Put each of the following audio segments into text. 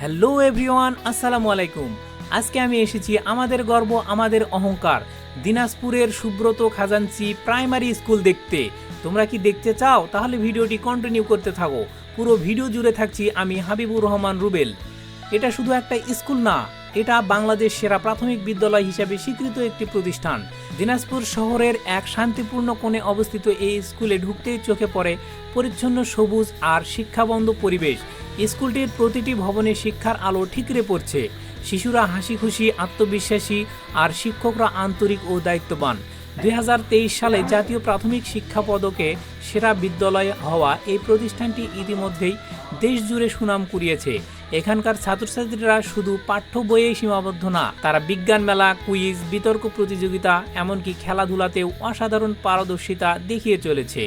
Hello everyone, আসসালামু আলাইকুম। আজকে আমি এসেছি আমাদের গর্ব, আমাদের অহংকার, দিনাজপুরের সুব্রত খাজাঞ্চি প্রাইমারি স্কুল দেখতে। তোমরা কি দেখতে চাও? তাহলে ভিডিওটি কন্টিনিউ করতে থাকো। পুরো ভিডিও জুড়ে থাকছি আমি হাবিবুর রহমান রুবেল। এটা শুধু একটা স্কুল না এটা বাংলাদেশ সেরা প্রাথমিক বিদ্যালয় হিসেবে স্বীকৃত একটি প্রতিষ্ঠান। দিনাজপুর শহরের এক শান্তিপূর্ণ কোণে অবস্থিত এই স্কুলে ঢুকতেই চোখে পড়ে পরিচ্ছন্ন সবুজ আর শিক্ষাবন্ধ পরিবেশ। স্কুলটির প্রতিটি ভবনে শিক্ষার আলো ঠিকরে পড়ছে। শিশুরা হাসি খুশি আত্মবিশ্বাসী আর শিক্ষকরা আন্তরিক ও দায়িত্ববান। দুই হাজার তেইশ সালে জাতীয় প্রাথমিক শিক্ষা পদকে সেরা বিদ্যালয় হওয়া এই প্রতিষ্ঠানটি ইতিমধ্যেই দেশ জুড়ে সুনাম কুড়িয়েছে। এখানকার ছাত্রছাত্রীরা শুধু পাঠ্য বইয়ে সীমাবদ্ধ না, তারা বিজ্ঞান মেলা, কুইজ, বিতর্ক প্রতিযোগিতা, এমনকি খেলাধুলাতেও অসাধারণ পারদর্শিতা দেখিয়ে চলেছে।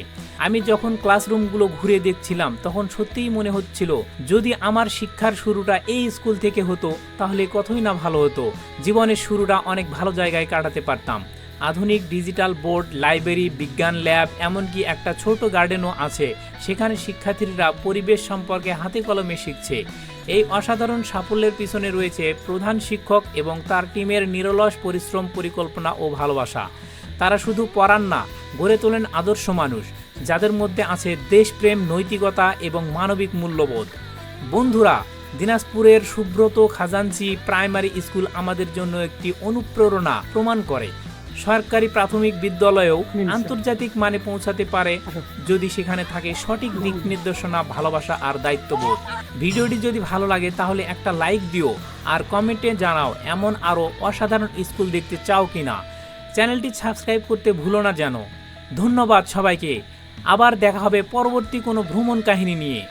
আমি যখন ক্লাসরুমগুলো ঘুরে দেখছিলাম, তখন সত্যিই মনে হচ্ছিল, যদি আমার শিক্ষার শুরুটা এই স্কুল থেকে হতো, তাহলে কতই না ভালো হতো। জীবনের শুরুটা অনেক ভালো জায়গায় কাটাতে পারতাম। আধুনিক ডিজিটাল বোর্ড, লাইব্রেরি, বিজ্ঞান ল্যাব, এমনকি একটা ছোট গার্ডেনও আছে। সেখানে শিক্ষার্থীরা পরিবেশ সম্পর্কে হাতে কলমে শিখছে। এই অসাধারণ সাফল্যের পিছনে রয়েছে প্রধান শিক্ষক এবং তার টিমের নিরলস পরিশ্রম, পরিকল্পনা ও ভালোবাসা। তারা শুধু পড়ান না, গড়ে তোলেন আদর্শ মানুষ, যাদের মধ্যে আছে দেশপ্রেম, নৈতিকতা এবং মানবিক মূল্যবোধ। বন্ধুরা, দিনাজপুরের সুব্রত খাজাঞ্চি প্রাইমারি স্কুল আমাদের জন্য একটি অনুপ্রেরণা প্রমাণ করে। সরকারি প্রাথমিক বিদ্যালয়েও আন্তর্জাতিক মানে পৌঁছাতে পারে যদি সেখানে থাকে সঠিক দিক নির্দেশনা ভালোবাসা আর দায়িত্ববোধ। ভিডিওটি যদি ভালো লাগে তাহলে একটা লাইক দিও আর কমেন্টে জানাও এমন আরও অসাধারণ স্কুল দেখতে চাও কি না চ্যানেলটি সাবস্ক্রাইব করতে ভুলো না যেন। ধন্যবাদ সবাইকে। আবার দেখা হবে পরবর্তী কোনো ভ্রমণ কাহিনী নিয়ে।